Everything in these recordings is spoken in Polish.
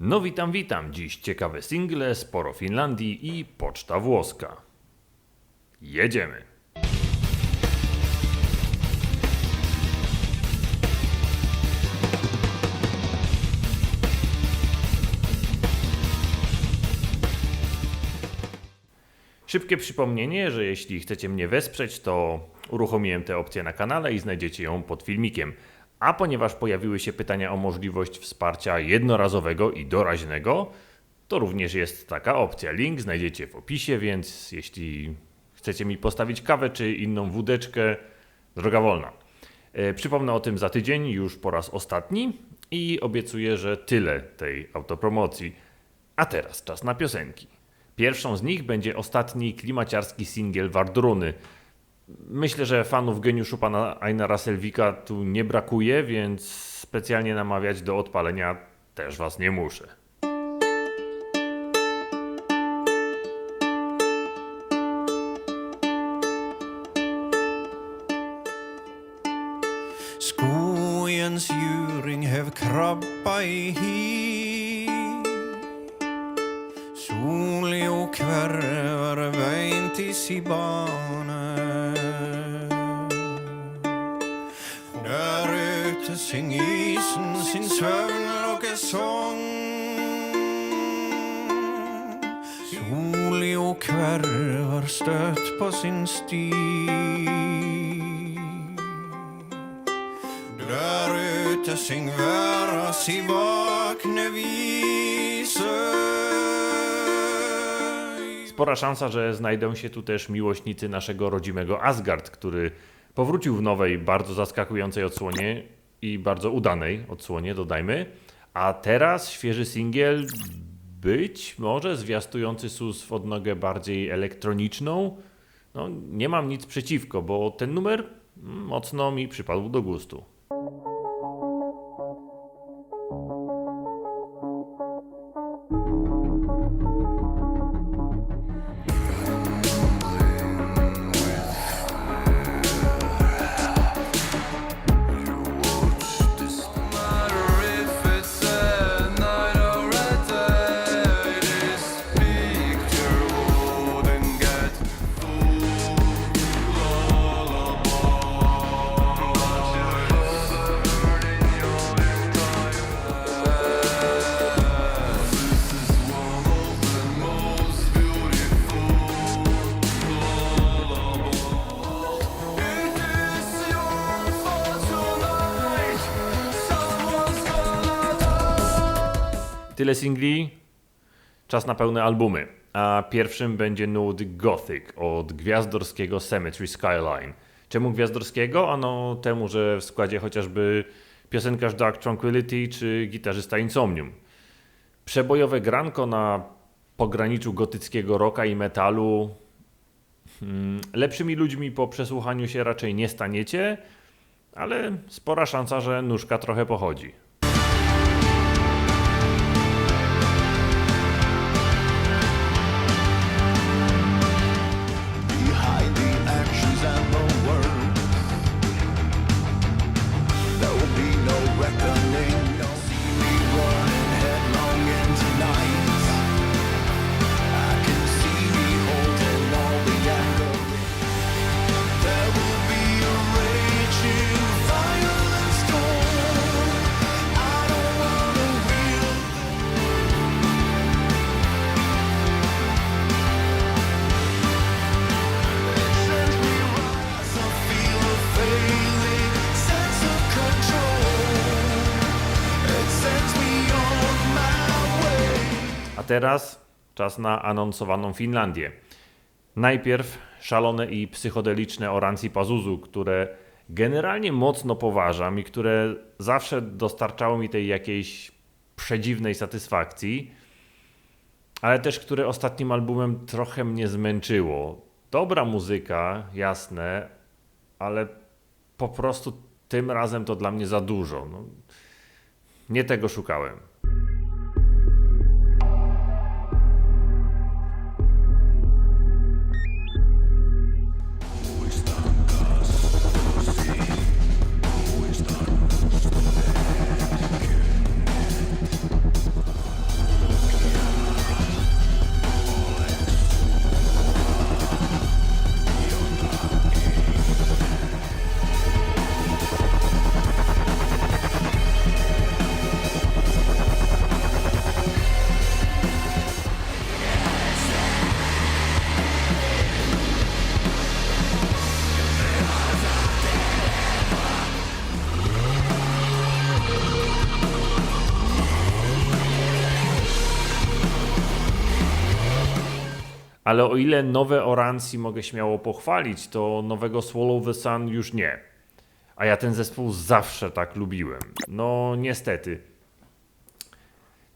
No witam, witam. Dziś ciekawe single, sporo Finlandii i poczta włoska. Jedziemy. Szybkie przypomnienie, że jeśli chcecie mnie wesprzeć, to uruchomiłem tę opcję na kanale i znajdziecie ją pod filmikiem. A ponieważ pojawiły się pytania o możliwość wsparcia jednorazowego i doraźnego, to również jest taka opcja. Link znajdziecie w opisie, więc jeśli chcecie mi postawić kawę czy inną wódeczkę, droga wolna. E, Przypomnę o tym za tydzień, już po raz ostatni i obiecuję, że tyle tej autopromocji. A teraz czas na piosenki. Pierwszą z nich będzie ostatni klimaciarski singiel Wardruny. Myślę, że fanów geniuszu pana Einara Selvika tu nie brakuje, więc specjalnie namawiać do odpalenia też was nie muszę. Skogens djuring i hi til si bane isen sin støtt på sin sti der ute si vakne. Spora szansa, że znajdą się tu też miłośnicy naszego rodzimego Asgard, który powrócił w nowej, bardzo zaskakującej odsłonie i bardzo udanej odsłonie, dodajmy. A teraz świeży singiel, być może zwiastujący sus w odnogę bardziej elektroniczną. No, nie mam nic przeciwko, bo ten numer mm, mocno mi przypadł do gustu. Tyle singli, czas na pełne albumy. A pierwszym będzie nude Gothic od gwiazdorskiego Cemetery Skyline. Czemu gwiazdorskiego? Ano temu, że w składzie chociażby piosenkarz Dark Tranquility czy gitarzysta Insomnium. Przebojowe granko na pograniczu gotyckiego rocka i metalu. Hmm, lepszymi ludźmi po przesłuchaniu się raczej nie staniecie, ale spora szansa, że nóżka trochę pochodzi. Teraz czas na anonsowaną Finlandię. Najpierw szalone i psychodeliczne Oransi Pazuzu, które generalnie mocno poważam i które zawsze dostarczało mi tej jakiejś przedziwnej satysfakcji, ale też które ostatnim albumem trochę mnie zmęczyło. Dobra muzyka, jasne, ale po prostu tym razem to dla mnie za dużo. No, nie tego szukałem. Ale o ile nowe Oransi mogę śmiało pochwalić, to nowego Swallow the Sun już nie. A ja ten zespół zawsze tak lubiłem. No niestety.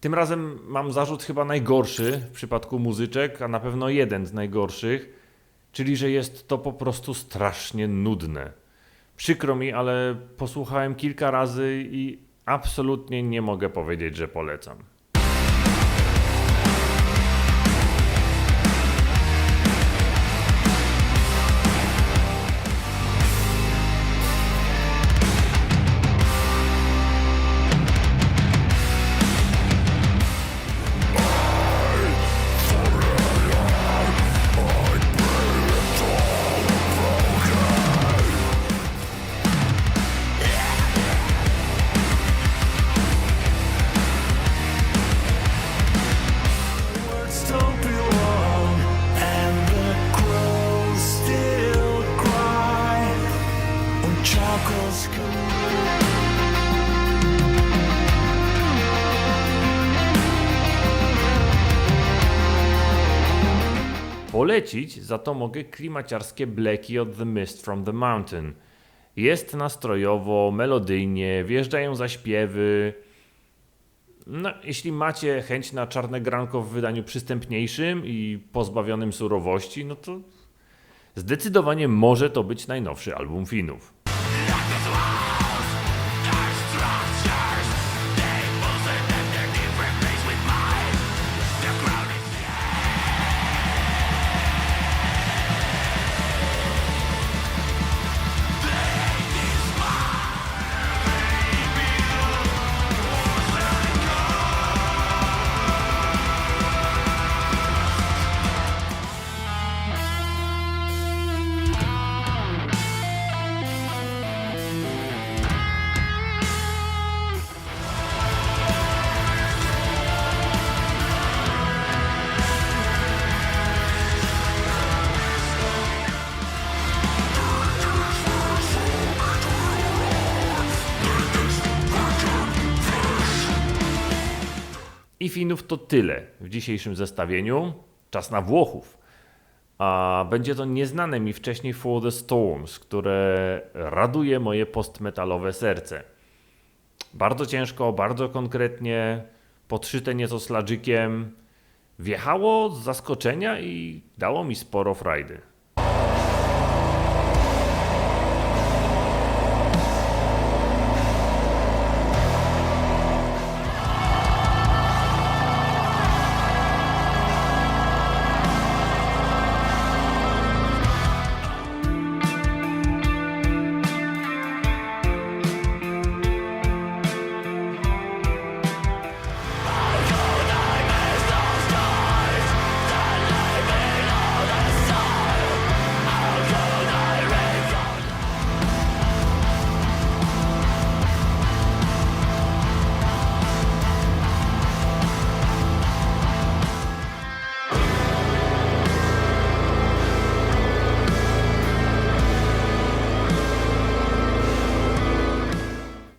Tym razem mam zarzut chyba najgorszy w przypadku muzyczek, a na pewno jeden z najgorszych, czyli że jest to po prostu strasznie nudne. Przykro mi, ale posłuchałem kilka razy i absolutnie nie mogę powiedzieć, że polecam. Polecić za to mogę klimaciarskie bleki od The Mist from the Mountain. Jest nastrojowo, melodyjnie, wjeżdżają zaśpiewy. No, jeśli macie chęć na czarne granko w wydaniu przystępniejszym i pozbawionym surowości, no to zdecydowanie może to być najnowszy album Finów. I Finów to tyle w dzisiejszym zestawieniu. Czas na Włochów. A będzie to nieznane mi wcześniej For the Storms, które raduje moje postmetalowe serce. Bardzo ciężko, bardzo konkretnie, podszyte nieco sladżykiem. Wjechało z zaskoczenia i dało mi sporo frajdy.